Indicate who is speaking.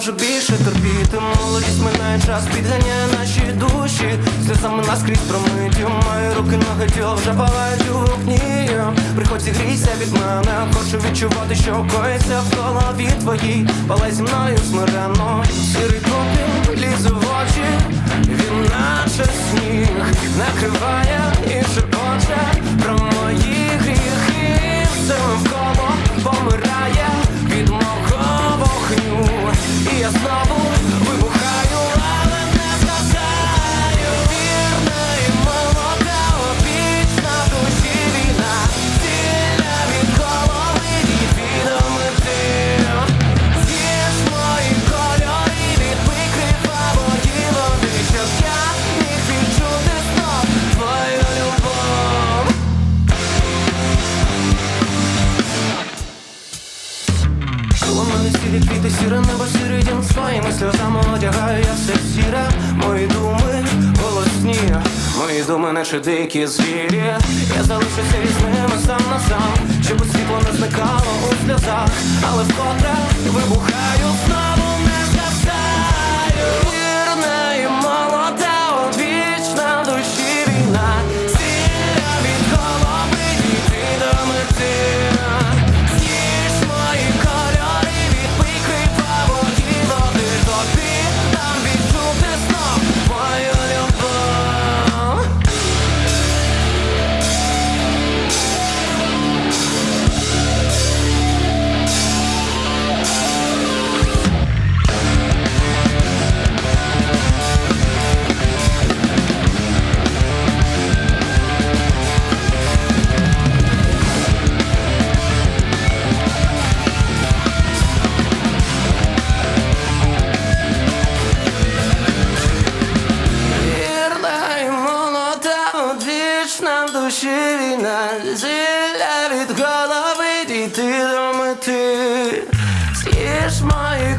Speaker 1: можу більше терпіти. Молодість минає час, підганяє наші душі. Сльозами наскрізь промиті Мої руки ноги тіло вже палають у вогні. Приходь зігрійся від мене Хочу відчувати, що коїться в голові твоїй. Палай зі мною смиренно Сірий попіл лізе в очі. Він наче сніг накриває Квіти, сіре небо, сірий Своїми сльозами одягаю я все сіре. Мої думи голосні Мої думи наче дикі звірі. Я залишуся із ними сам на сам Щоб світло не зникало у сльозах. Але вкотре вибухаю одвічна в душі війна Зілля від голови дійти до мети З'їж мої кольори